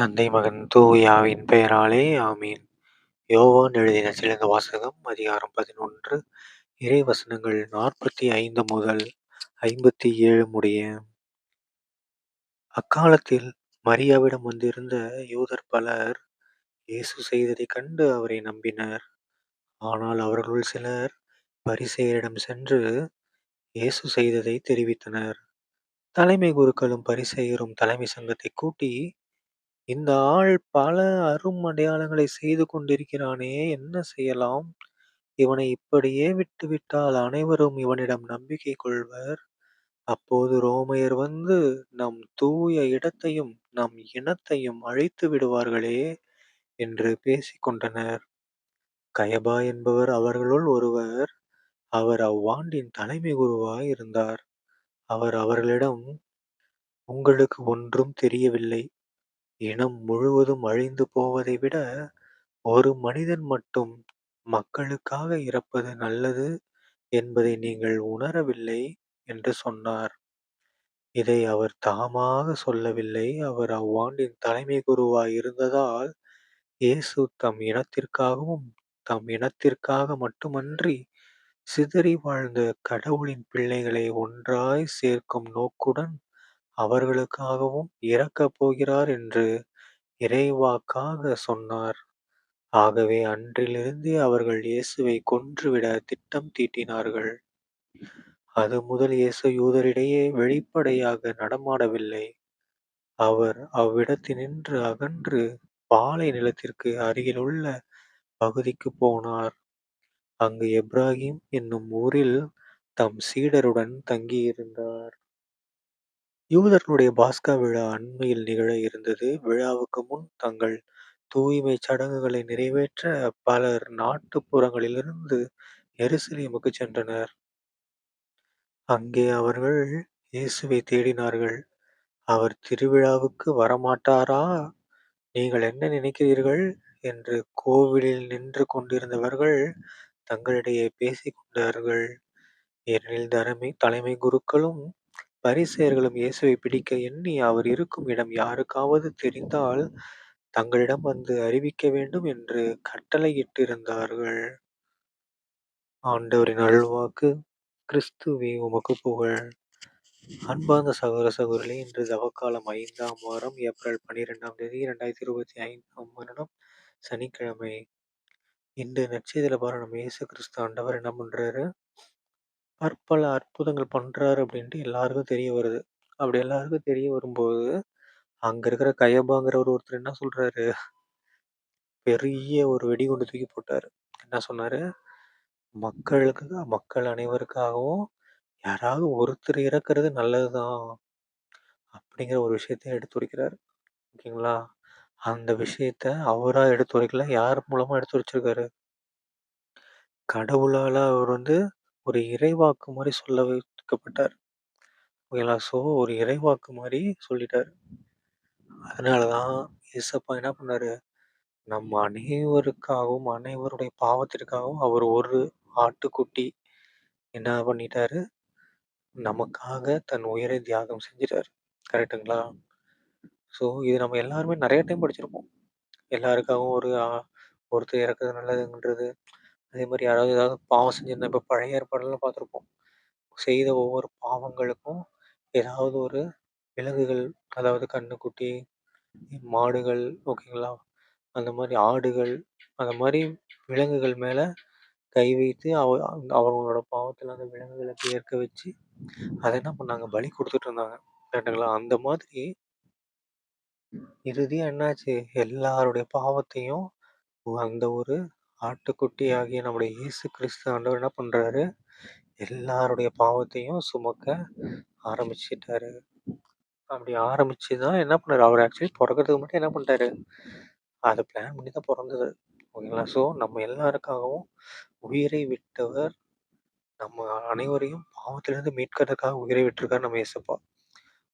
தந்தை மகன் தூயாவின் பெயராலே ஆமீன். யோவான் எழுதின சிறந்த வாசகம் அதிகாரம் பதினொன்று இறை வசனங்கள் நாற்பத்தி ஐந்து முதல் ஐம்பத்தி ஏழு முடிய. அக்காலத்தில் மரியாவிடம் வந்திருந்த யூதர் பலர் இயேசு செய்ததைக் கண்டு அவரை நம்பினர். ஆனால் அவர்களுள் சிலர் பரிசெயரிடம் சென்று இயேசு செய்ததை தெரிவித்தனர். தலைமை குருக்களும் பரிசெயரும் தலைமை சங்கத்தை கூட்டி இந்த ஆள் பல அரும் அடையாளங்களை செய்து கொண்டிருக்கிறானே என்ன செய்யலாம்? இவனை இப்படியே விட்டுவிட்டால் அனைவரும் இவனிடம் நம்பிக்கை கொள்வர். அப்போது ரோமையர் வந்து நம் தூய இடத்தையும் நம் இனத்தையும் அழித்து விடுவார்களே என்று பேசிக் கொண்டனர். கயபா என்பவர் அவர்களுள் ஒருவர். அவர் அவ்வாண்டின் தலைமை குருவாய் இருந்தார். அவர் அவர்களிடம் உங்களுக்கு ஒன்றும் தெரியவில்லை. இனம் முழுவதும் அழிந்து போவதை விட ஒரு மனிதன் மட்டும் மக்களுக்காக இறப்பது நல்லது என்பதை நீங்கள் உணரவில்லை என்று சொன்னார். இதை அவர் தாமாக சொல்லவில்லை. அவர் அவ்வாண்டின் தலைமை குருவாய் இருந்ததால் இயேசு தம் இனத்திற்காகவும் தம் இனத்திற்காக மட்டுமன்றி சிதறி வாழ்ந்த கடவுளின் பிள்ளைகளை ஒன்றாய் சேர்க்கும் நோக்குடன் அவர்களுக்காகவும் இறக்கப் போகிறார் என்று இறைவாக்காக சொன்னார். ஆகவே அன்றிலிருந்தே அவர்கள் இயேசுவை கொன்றுவிட திட்டம் தீட்டினார்கள். அது முதல் இயேசு யூதரிடையே வெளிப்படையாக நடமாடவில்லை. அவர் அவ்விடத்தினின்று அகன்று பாலை நிலத்திற்கு அருகிலுள்ள பகுதிக்கு போனார். அங்கு எப்ராஹிம் என்னும் ஊரில் தம் சீடருடன் தங்கியிருந்தார். யூதர்களுடைய பாஸ்கா விழா அண்மையில் நிகழ இருந்தது. விழாவுக்கு முன் தங்கள் தூய்மை சடங்குகளை நிறைவேற்ற பலர் நாட்டுப்புறங்களிலிருந்து எருசலேமுக்கு சென்றனர். அங்கே அவர்கள் இயேசுவை தேடினார்கள். அவர் திருவிழாவுக்கு வரமாட்டாரா? நீங்கள் என்ன நினைக்கிறீர்கள்? என்று கோவிலில் நின்று கொண்டிருந்தவர்கள் தங்களிடையே பேசிக் கொண்டார்கள். ஏனெனில் தலைமை தலைமை குருக்களும் பரிசெயர்களும் இயேசுவை பிடிக்க எண்ணி அவர் இருக்கும் இடம் யாருக்காவது தெரிந்தால் தங்களிடம் வந்து அறிவிக்க வேண்டும் என்று கட்டளையிட்டிருந்தார்கள். ஆண்டவரின் அருள்வாக்கு கிறிஸ்துவே உமக்கு புகழ். அன்பார்ந்த சகோதர சகோதரிகளே இன்று தவக்காலம் ஐந்தாம் வாரம் ஏப்ரல் பன்னிரெண்டாம் தேதி இரண்டாயிரத்தி இருபத்தி ஐந்தாம் வருடம் சனிக்கிழமை. இன்று நற்செய்தியில் பாரு நம்ம இயேசு கிறிஸ்து ஆண்டவர் என்ன பண்றாரு? பற்பல அற்புதங்கள் பண்றாரு அப்படின்ட்டு எல்லாருக்கும் தெரிய வருது. அப்படி எல்லாருக்கும் தெரிய வரும்போது அங்க இருக்கிற கயபாங்கிறவர் ஒருத்தர் என்ன சொல்றாரு? பெரிய ஒரு வெடிகுண்டு தூக்கி போட்டாரு. என்ன சொன்னாரு? மக்களுக்கு மக்கள் அனைவருக்காகவும் யாராவது ஒருத்தர் இறக்குறது நல்லதுதான் அப்படிங்கிற ஒரு விஷயத்த எடுத்துரைக்கிறார். ஓகேங்களா? அந்த விஷயத்த அவரா எடுத்துரைக்கல யார் மூலமா எடுத்துரைச்சிருக்காரு? கடவுளால அவர் வந்து ஒரு இறைவாக்கு மாதிரி சொல்ல வைக்கப்பட்டார். ஓகேங்களா? ஸோ ஒரு இறைவாக்கு மாதிரி சொல்லிட்டாரு. அதனாலதான் இயேசப்பா என்ன பண்ணாரு? நம் அனைவருக்காகவும் அனைவருடைய பாவத்திற்காகவும் அவர் ஒரு ஆட்டுக்குட்டி என்ன பண்ணிட்டாரு? நமக்காக தன் உயிரை தியாகம் செஞ்சிட்டாரு. கரெக்டுங்களா ஸோ இது நம்ம எல்லாருமே நிறைய டைம் படிச்சிருப்போம். எல்லாருக்காகவும் ஒரு ஆ- ஒருத்தர் இறக்குறது நல்லதுன்றது அதே மாதிரி யாராவது ஏதாவது பாவம் செஞ்சிருந்தா இப்போ பழைய ஏற்பாடெல்லாம் பார்த்துருப்போம் செய்த ஒவ்வொரு பாவங்களுக்கும் ஏதாவது ஒரு விலங்குகள் அதாவது கண்ணுக்குட்டி மாடுகள் ஓகேங்களா? அந்த மாதிரி ஆடுகள் அந்த மாதிரி விலங்குகள் மேலே கை வைத்து அவ அவங்களோட பாவத்தில் அந்த விலங்குகளை ஏற்க வச்சு அதை என்ன பண்ணாங்க? பலி கொடுத்துட்டு இருந்தாங்க. கேட்டுங்களா அந்த மாதிரி இறுதியாக என்னாச்சு? எல்லாருடைய பாவத்தையும் அந்த ஒரு ஆட்டுக்குட்டி ஆகிய நம்முடைய இயேசு கிறிஸ்து ஆண்டவர் என்ன பண்ணுறாரு எல்லாருடைய பாவத்தையும் சுமக்க ஆரம்பிச்சிட்டாரு. அப்படி ஆரம்பிச்சு தான் என்ன பண்ணாரு? அவர் ஆக்சுவலி பிறக்கிறதுக்கு மட்டும் என்ன பண்ணிட்டாரு? அதை பிளான் பண்ணி தான் பிறந்தது. ஓகேங்களா? ஸோ நம்ம எல்லாருக்காகவும் உயிரை விட்டவர் நம்ம அனைவரையும் பாவத்திலிருந்து மீட்கிறதுக்காக உயிரை விட்டிருக்காரு நம்ம இயேசப்பா.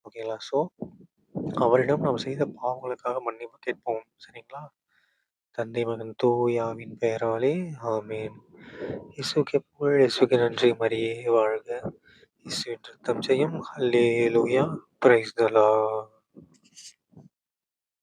ஓகேங்களா? ஸோ அவரிடம் நாம் செய்த பாவங்களுக்காக மன்னிப்பு கேட்போம். சரிங்களா? தந்தை மகன் தூயாவின் பெயராலே ஆமேன். இயேசுக்கு புகழ் இசுக்கு நன்றி மரியே வாழ்க. இயேசுவின் ரத்தம் செய்யும் ஹல்லேலூயா பிரைஸ் தலா